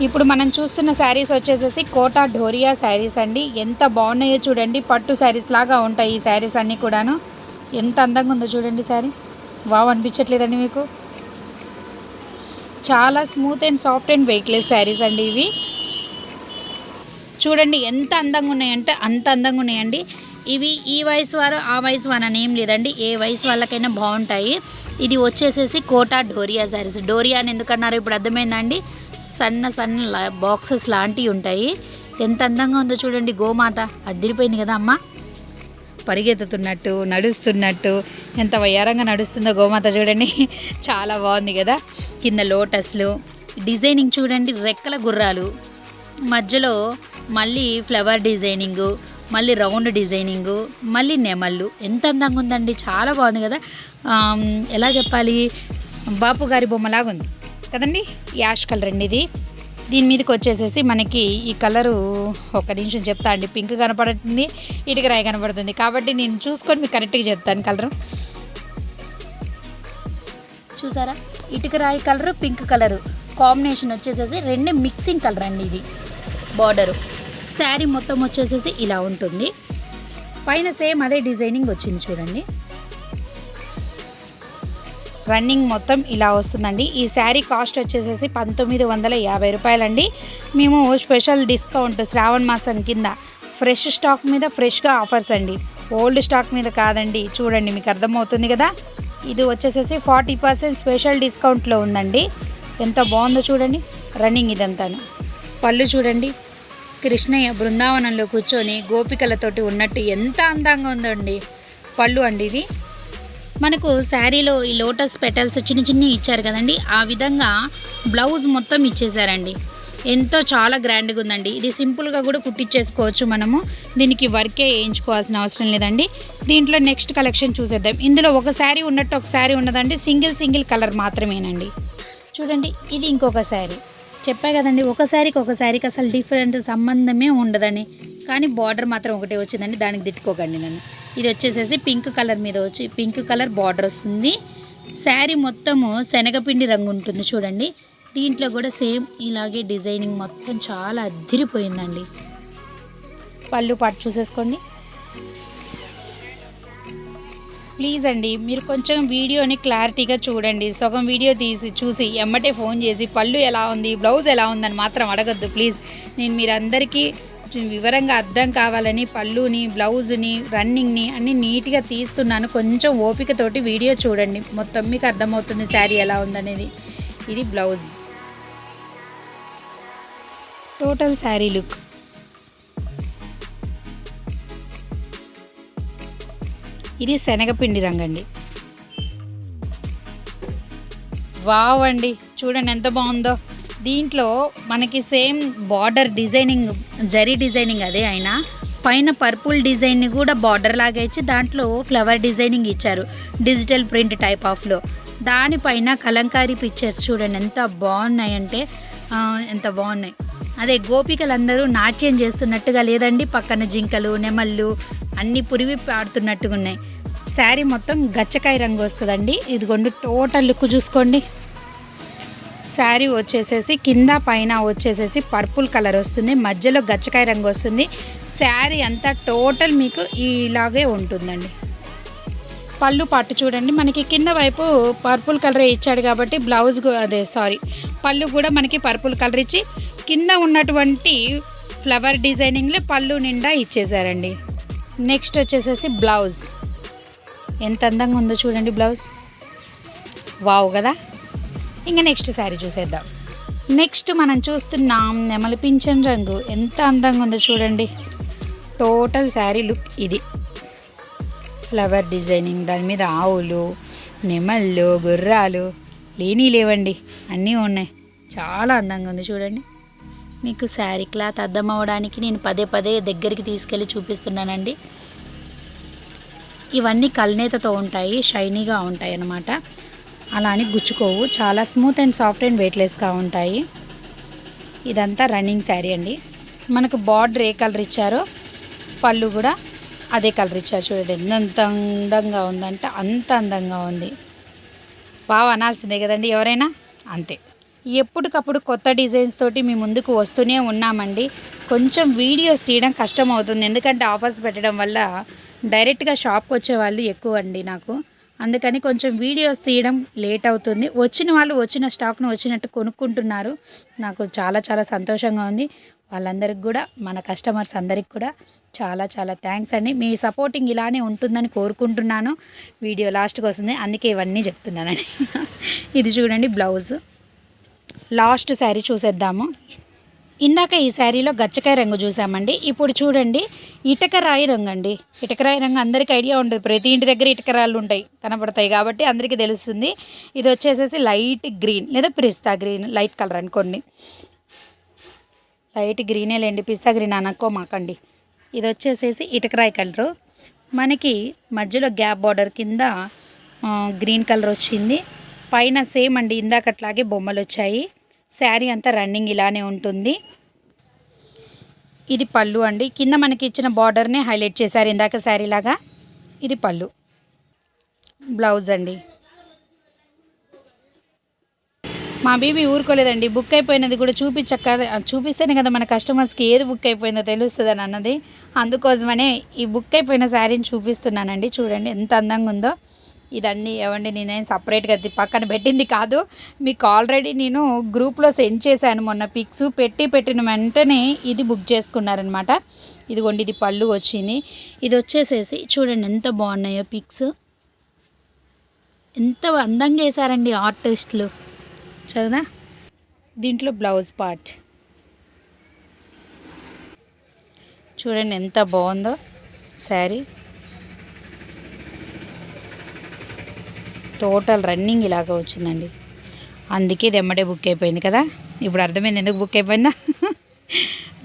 ఇప్పుడు మనం చూస్తున్న శారీస్ వచ్చేసేసి కోటా ఢోరియా శారీస్ అండి. ఎంత బాగున్నాయో చూడండి. పట్టు శారీస్ లాగా ఉంటాయి ఈ శారీస్ అన్నీ కూడాను. ఎంత అందంగా ఉందో చూడండి శారీ. వావ్ అనిపించట్లేదండి మీకు? చాలా smooth and soft and weightless saris అండి ఇవి. చూడండి ఎంత అందంగా ఉన్నాయంటే అంత అందంగా ఉన్నాయండి. ఇవి ఈ వయసు వారు ఆ వయసు వారు అని ఏం లేదండి. ఏ వయసు వాళ్ళకైనా బాగుంటాయి. ఇది వచ్చేసేసి కోటా డోరియా శారీస్. డోరియా అని ఎందుకన్నారు ఇప్పుడు అర్థమైందండి సన్న సన్న బాక్సెస్ లాంటివి ఉంటాయి. ఎంత అందంగా ఉందో చూడండి గోమాత. అదిరిపోయింది కదా అమ్మ. పరిగెత్తుతున్నట్టు నడుస్తున్నట్టు ఎంత వయ్యారంగా నడుస్తుందో గోమాత చూడండి. చాలా బాగుంది కదా. కింద లోటస్లు. డిజైనింగ్ చూడండి రెక్కల గుర్రాలు. మధ్యలో మళ్ళీ ఫ్లవర్ డిజైనింగు మళ్ళీ రౌండ్ డిజైనింగు మళ్ళీ నెమళ్ళు. ఎంత అందంగా ఉందండి. చాలా బాగుంది కదా. ఎలా చెప్పాలి? బాపు గారి బొమ్మలాగుంది. ఉంది కదండి? యాష్ కలర్ అండి ఇది. దీని మీదకి వచ్చేసేసి మనకి ఈ కలరు ఒక నిమిషం చెప్తా అండి. పింక్ కనపడుతుంది ఇటుక రాయి కనపడుతుంది. కాబట్టి నేను చూసుకొని మీకు కరెక్ట్గా చెప్తాను కలరు. చూసారా? ఇటుక రాయి కలరు పింక్ కలరు. కాంబినేషన్ వచ్చేసేసి రెండు మిక్సింగ్ కలర్ అండి ఇది. బార్డరు శారీ మొత్తం వచ్చేసేసి ఇలా ఉంటుంది. పైన సేమ్ అదే డిజైనింగ్ వచ్చింది చూడండి. రన్నింగ్ మొత్తం ఇలా వస్తుందండి. ఈ శారీ కాస్ట్ వచ్చేసేసి పంతొమ్మిది వందల యాభై రూపాయలండి. మేము స్పెషల్ డిస్కౌంట్ శ్రావణ మాసం కింద ఫ్రెష్ స్టాక్ మీద ఫ్రెష్గా ఆఫర్స్ అండి. ఓల్డ్ స్టాక్ మీద కాదండి. చూడండి మీకు అర్థమవుతుంది కదా? ఇది వచ్చేసేసి ఫార్టీ పర్సెంట్ స్పెషల్ డిస్కౌంట్లో ఉందండి. ఎంత బాగుందో చూడండి. రన్నింగ్ ఇదంతాను. పళ్ళు చూడండి. కృష్ణయ్య బృందావనంలో కూర్చొని గోపికలతోటి ఉన్నట్టు ఎంత అందంగా ఉందండి. పళ్ళు అండి ఇది. మనకు శారీలో ఈ లోటస్ పెటల్స్ చిన్న చిన్న ఇచ్చారు కదండి. ఆ విధంగా బ్లౌజ్ మొత్తం ఇచ్చేసారండి. ఎంతో చాలా గ్రాండ్గా ఉందండి. ఇది సింపుల్గా కూడా కుట్టించేసుకోవచ్చు మనము. దీనికి వర్కే వేయించుకోవాల్సిన అవసరం లేదండి. దీంట్లో నెక్స్ట్ కలెక్షన్ చూసేద్దాం. ఇందులో ఒక శారీ ఉన్నట్టు ఒక శారీ ఉన్నదండి. సింగిల్ సింగిల్ కలర్ మాత్రమేనండి. చూడండి ఇది ఇంకొక శారీ. చెప్పా కదండి ఒక శారీకి ఒక శారీకి అసలు డిఫరెంట్ సంబంధమే ఉండదని కానీ బార్డర్ మాత్రం ఒకటే వచ్చిందండి. దానికి తిట్టుకోకండి నన్ను. ఇది వచ్చేసేసి పింక్ కలర్ మీద వచ్చి పింక్ కలర్ బార్డర్ వస్తుంది. శారీ మొత్తము శనగపిండి రంగు ఉంటుంది చూడండి. దీంట్లో కూడా సేమ్ ఇలాగే డిజైనింగ్ మొత్తం చాలా అద్దిరిపోయిందండి. పళ్ళు పాటు చూసేసుకోండి. ప్లీజ్ అండి మీరు కొంచెం వీడియోని క్లారిటీగా చూడండి. సగం వీడియో తీసి చూసి ఎమ్మటే ఫోన్ చేసి పళ్ళు ఎలా ఉంది బ్లౌజ్ ఎలా ఉందని మాత్రం అడగద్దు ప్లీజ్. నేను మీరందరికీ వివరంగా అర్థం కావాలని పళ్ళుని బ్లౌజ్ని రన్నింగ్ని అన్ని నీట్గా తీస్తున్నాను. కొంచెం ఓపికతోటి వీడియో చూడండి. మొత్తం మీకు అర్థమవుతుంది శారీ ఎలా ఉందనేది. ఇది బ్లౌజ్. Total sari look. ఇది శనగపిండి రంగండి. వావ్ అండి. చూడండి ఎంత బాగుందో. దీంట్లో మనకి same border designing zari designing అదే అయినా పైన పర్పుల్ డిజైన్ని కూడా బార్డర్ లాగా ఇచ్చి దాంట్లో ఫ్లవర్ డిజైనింగ్ ఇచ్చారు డిజిటల్ ప్రింట్ టైప్ ఆఫ్లో. దానిపైన కలంకారీ పిక్చర్స్ చూడండి ఎంత బాగున్నాయంటే ఎంత బాగున్నాయి. అదే గోపికలందరూ నాట్యం చేస్తున్నట్టుగా లేదండి పక్కన జింకలు నెమళ్ళు అన్ని పురివి పాడుతున్నట్టుగా ఉన్నాయి శారీ మొత్తం గచ్చకాయ రంగు వస్తుందండి. ఇదిగోండి టోటల్ లుక్ చూసుకోండి. శారీ వచ్చేసేసి కింద పైన వచ్చేసేసి పర్పుల్ కలర్ వస్తుంది మధ్యలో గచ్చకాయ రంగు వస్తుంది. శారీ అంతా టోటల్ మీకు ఇలాగే ఉంటుందండి. పళ్ళు పట్టు చూడండి మనకి కింద వైపు పర్పుల్ కలర్ ఇచ్చాడు కాబట్టి బ్లౌజ్ అదే సారీ పళ్ళు కూడా మనకి పర్పుల్ కలర్ ఇచ్చి కింద ఉన్నటువంటి ఫ్లవర్ డిజైనింగ్లో పళ్ళు నిండా ఇచ్చేసారండి. నెక్స్ట్ వచ్చేసేసి బ్లౌజ్. ఎంత అందంగా ఉందో చూడండి బ్లౌజ్. వావ్ కదా. ఇంకా నెక్స్ట్ శారీ చూసేద్దాం. నెక్స్ట్ మనం చూస్తున్నాం నెమలి పింఛన్ రంగు. ఎంత అందంగా ఉందో చూడండి. టోటల్ శారీ లుక్ ఇది. ఫ్లవర్ డిజైనింగ్ దాని మీద ఆవులు నెమళ్ళు గుర్రాలు లేని లేవండి. అన్నీ ఉన్నాయి. చాలా అందంగా ఉంది చూడండి. మీకు శారీ క్లాత్ అర్థం అవ్వడానికి నేను పదే పదే దగ్గరికి తీసుకెళ్ళి చూపిస్తున్నానండి. ఇవన్నీ కల్నేతతో ఉంటాయి షైనీగా ఉంటాయి అన్నమాట అలా అని గుచ్చుకోవు. చాలా స్మూత్ అండ్ సాఫ్ట్ అండ్ వెయిట్లెస్గా ఉంటాయి. ఇదంతా రన్నింగ్ శారీ అండి. మనకు బార్డర్ ఏ కలర్ ఇచ్చారో పళ్ళు కూడా అదే కలర్ ఇచ్చారు చూడండి. ఎంత అందంగా ఉందంటే అంత అందంగా ఉంది. బాగా అనాల్సిందే కదండి ఎవరైనా? అంతే. ఎప్పటికప్పుడు కొత్త డిజైన్స్ తోటి మీ ముందుకు వస్తూనే ఉన్నామండి. కొంచెం వీడియోస్ తీయడం కష్టం అవుతుంది ఎందుకంటే ఆఫర్స్ పెట్టడం వల్ల డైరెక్ట్గా షాప్కి వచ్చే వాళ్ళు ఎక్కువ అండి నాకు. అందుకని కొంచెం వీడియోస్ తీయడం లేట్ అవుతుంది. వచ్చిన వాళ్ళు వచ్చిన స్టాక్ను వచ్చినట్టు కొనుక్కుంటున్నారు. నాకు చాలా చాలా సంతోషంగా ఉంది. వాళ్ళందరికి కూడా మన కస్టమర్స్ అందరికి కూడా చాలా చాలా థ్యాంక్స్ అండి. మీ సపోర్టింగ్ ఇలానే ఉంటుందని కోరుకుంటున్నాను. వీడియో లాస్ట్కి వస్తుంది. అందుకే ఇవన్నీ చెప్తున్నానండి. ఇది చూడండి బ్లౌజ్. లాస్ట్ శారీ చూసేద్దాము. ఇందాక ఈ శారీలో గచ్చకాయ రంగు చూసామండి. ఇప్పుడు చూడండి ఇటకరాయి రంగు అండి ఇటకరాయి రంగు అందరికీ ఐడియా ఉంటుంది. ప్రతి ఇంటి దగ్గర ఇటకరాళ్ళు ఉంటాయి కనబడతాయి కాబట్టి అందరికీ తెలుస్తుంది. ఇది వచ్చేసేసి లైట్ గ్రీన్ లేదా పిస్తా గ్రీన్ లైట్ కలర్ అనుకోండి లైట్ గ్రీనే లేండి పిస్తా గ్రీన్ అనుకోమాకండి. ఇది వచ్చేసేసి ఇటకరాయి కలరు. మనకి మధ్యలో గ్యాప్ బార్డర్ కింద గ్రీన్ కలర్ వచ్చింది. పైన సేమ్ అండి ఇందాకట్లాగే బొమ్మలు వచ్చాయి శారీ అంతా రన్నింగ్ ఇలానే ఉంటుంది. ఇది పళ్ళు అండి. కింద మనకి ఇచ్చిన బార్డర్ని హైలైట్ చేశారు ఇందాక శారీ లాగా. ఇది పళ్ళు. బ్లౌజ్ అండి. మా బేబీ ఊరుకోలేదండి. బుక్ అయిపోయినది కూడా చూపించక్క చూపిస్తేనే కదా మన కస్టమర్స్కి ఏది బుక్ అయిపోయిందో తెలుస్తుందని అన్నది. అందుకోసమనే ఈ బుక్ అయిపోయిన శారీని చూపిస్తున్నానండి. చూడండి ఎంత అందంగా ఉందో. ఇదన్నీ ఏమండి నేనేం సపరేట్గా అది పక్కన పెట్టింది కాదు. మీకు ఆల్రెడీ నేను గ్రూప్లో సెండ్ చేశాను మొన్న పిక్స్. పెట్టి పెట్టిన వెంటనే ఇది బుక్ చేసుకున్నారనమాట. ఇదిగోండి ఇది పళ్ళు వచ్చింది. ఇది వచ్చేసేసి చూడండి ఎంత బాగున్నాయో పిక్స్. ఎంత అందంగా వేశారండి ఆర్టిస్టులు చదువుదా దీంట్లో బ్లౌజ్ పార్ట్ చూడండి ఎంత బాగుందో శారీ. టోటల్ రన్నింగ్ ఇలాగ వచ్చిందండి. అందుకే ఇది ఎమ్మడే బుక్ అయిపోయింది కదా. ఇప్పుడు అర్థమైంది ఎందుకు బుక్ అయిపోయిందా?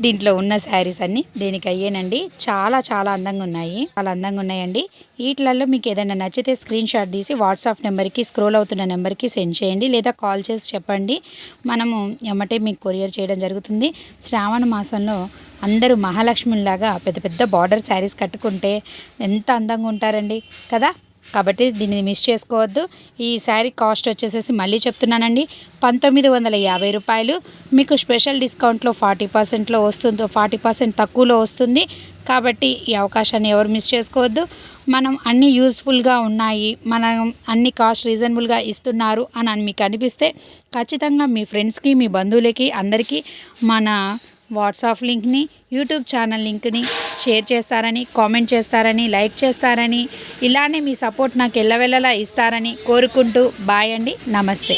దీంట్లో ఉన్న శారీస్ అన్నీ దీనికి అయ్యేనండి. చాలా చాలా అందంగా ఉన్నాయి. చాలా అందంగా ఉన్నాయండి. వీటిలలో మీకు ఏదైనా నచ్చితే స్క్రీన్ షాట్ తీసి వాట్సాప్ నెంబర్కి స్క్రోల్ అవుతున్న నెంబర్కి సెండ్ చేయండి. లేదా కాల్ చేసి చెప్పండి. మనము ఎమ్మటే మీకు కొరియర్ చేయడం జరుగుతుంది. శ్రావణ మాసంలో అందరూ మహాలక్ష్మిలాగా పెద్ద పెద్ద బార్డర్ శారీస్ కట్టుకుంటే ఎంత అందంగా ఉంటారండి. కదా? కాబట్టి దీన్ని మిస్ చేసుకోవద్దు. ఈ శారీ కాస్ట్ వచ్చేసేసి మళ్ళీ చెప్తున్నానండి. పంతొమ్మిది వందల యాభై రూపాయలు. మీకు స్పెషల్ డిస్కౌంట్లో ఫార్టీ పర్సెంట్లో వస్తుందో ఫార్టీ పర్సెంట్ తక్కువలో వస్తుంది. కాబట్టి ఈ అవకాశాన్ని ఎవరు మిస్ చేసుకోవద్దు. మనం అన్నీ యూస్ఫుల్గా ఉన్నాయి. మనం అన్ని కాస్ట్ రీజనబుల్గా ఇస్తున్నారు అని అని మీకు అనిపిస్తే ఖచ్చితంగా మీ ఫ్రెండ్స్కి మీ బంధువులకి అందరికీ మన వాట్సాప్ లింక్ని యూట్యూబ్ ఛానల్ లింక్ని షేర్ చేస్తారని కామెంట్ చేస్తారని లైక్ చేస్తారని ఇలానే మీ సపోర్ట్ నాకు ఎల్లవెల్లలా ఇస్తారని కోరుకుంటూ బాయ్ అండి. నమస్తే.